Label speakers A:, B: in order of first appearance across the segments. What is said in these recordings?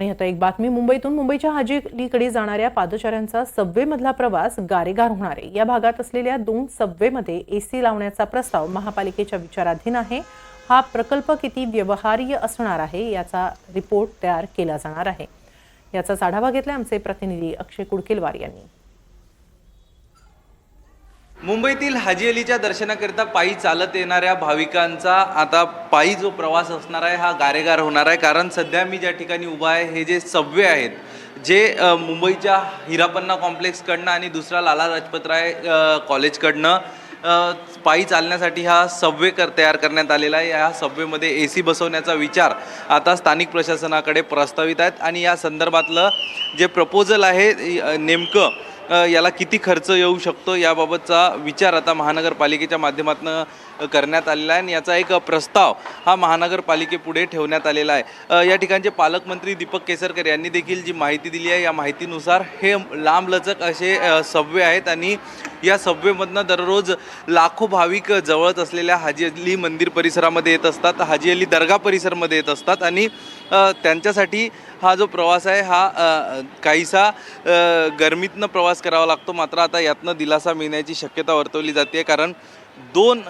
A: आणि आता एक बातमी मुंबईतून मुंबईच्या हाजीलीकडे जाणाऱ्या पादचाऱ्यांचा सबवेमधला प्रवास गारेगार होणार आहे. या भागात असलेल्या दोन सबवेमध्ये एसी लावण्याचा प्रस्ताव महापालिकेच्या विचाराधीन आहे. हा प्रकल्प किती व्यवहार्य असणार आहे याचा रिपोर्ट तयार केला जाणार आहे. याचाच आढावा घेतला आमचे प्रतिनिधी अक्षय कुडकेलवार यांनी.
B: मुंबईतील हाजी अलीच्या दर्शनाकरिता पायी चालत येणाऱ्या भाविकांचा आता पायी जो प्रवास असणार आहे हा गारेगार होणार आहे. कारण सध्या मी ज्या ठिकाणी उभा आहे हे जे सबवे आहेत जे मुंबईच्या हिरापन्ना कॉम्प्लेक्सकडनं आणि दुसरा लाला राजपतराय कॉलेजकडनं पायी चालण्यासाठी हा सबवे कर तयार करण्यात आलेला आहे. या सबवेमध्ये ए सी बसवण्याचा विचार आता स्थानिक प्रशासनाकडे प्रस्तावित आहेत. आणि या संदर्भातलं जे प्रपोजल आहे नेमकं याला किती खर्च येऊ शकतो याबाबतचा विचार आता महानगरपालिकेच्या माध्यमातून करण्यात आलेला आहे. आणि याचा एक प्रस्ताव हा महानगरपालिकेपुढे ठेवण्यात आलेला आहे. या ठिकाणचे पालकमंत्री दीपक केसरकर यांनी देखील जी माहिती दिली आहे या माहितीनुसार हे लांबलचक असे अ, सबवे आहेत. आणि या सबवेमधनं दररोज लाखो भाविक जवळच असलेल्या हाजी अली मंदिर परिसरामध्ये येत असतात हाजी अली दर्गा परिसरमध्ये येत असतात आणि त्यांच्यासाठी हा जो प्रवास आहे हा काहीसा गरमीतनं प्रवास करावा लागतो. मात्र आता यातनं दिलासा मिळण्याची शक्यता वर्तवली जाते कारण दोन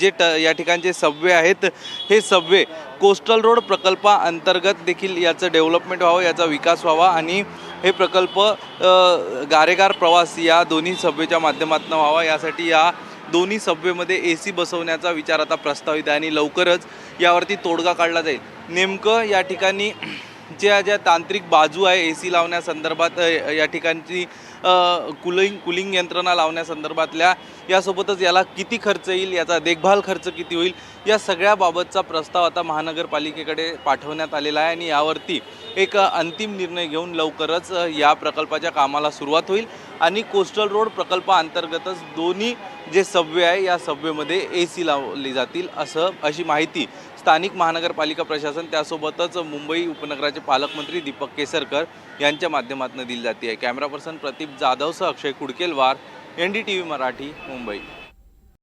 B: जे ट या ठिकाणचे सबवे आहेत हे सबवे कोस्टल रोड प्रकल्पाअंतर्गत देखील याचं डेव्हलपमेंट व्हावं याचा विकास व्हावा आणि हे प्रकल्प गारेगार प्रवास या दोन्ही सभेच्या माध्यमातून व्हावा. यासाठी या दोन्ही सभेमध्ये ए सी बसवण्याचा विचार आता प्रस्तावित आहे आणि लवकरच यावरती तोडगा काढला जाईल. नेमकं या ठिकाणी ज्या ज्या तांत्रिक बाजू आहे ए सी लावण्यासंदर्भात या ठिकाणची कुलिंग कुलिंग यंत्रणा लावण्यासंदर्भातल्या यासोबतच याला किती खर्च येईल याचा देखभाल खर्च किती होईल या सगळ्याबाबतचा प्रस्ताव आता महानगरपालिकेकडे पाठवण्यात आलेला आहे. आणि यावरती एक अंतिम निर्णय घेऊन लवकरच या प्रकल्पाच्या कामाला सुरुवात होईल. आणि कोस्टल रोड प्रकल्पाअंतर्गतच दोन्ही जे सबवे आहे या सबवेमध्ये ए सी लावली जातील असं अशी माहिती स्थानिक महानगरपालिका प्रशासन त्यासोबतच मुंबई उपनगराचे पालकमंत्री दीपक केसरकर यांच्या माध्यमातून दिली जाते. आहे camera person Pradeep जाधवसह Akshay Kudkelwar N D T V Marathi Mumbai.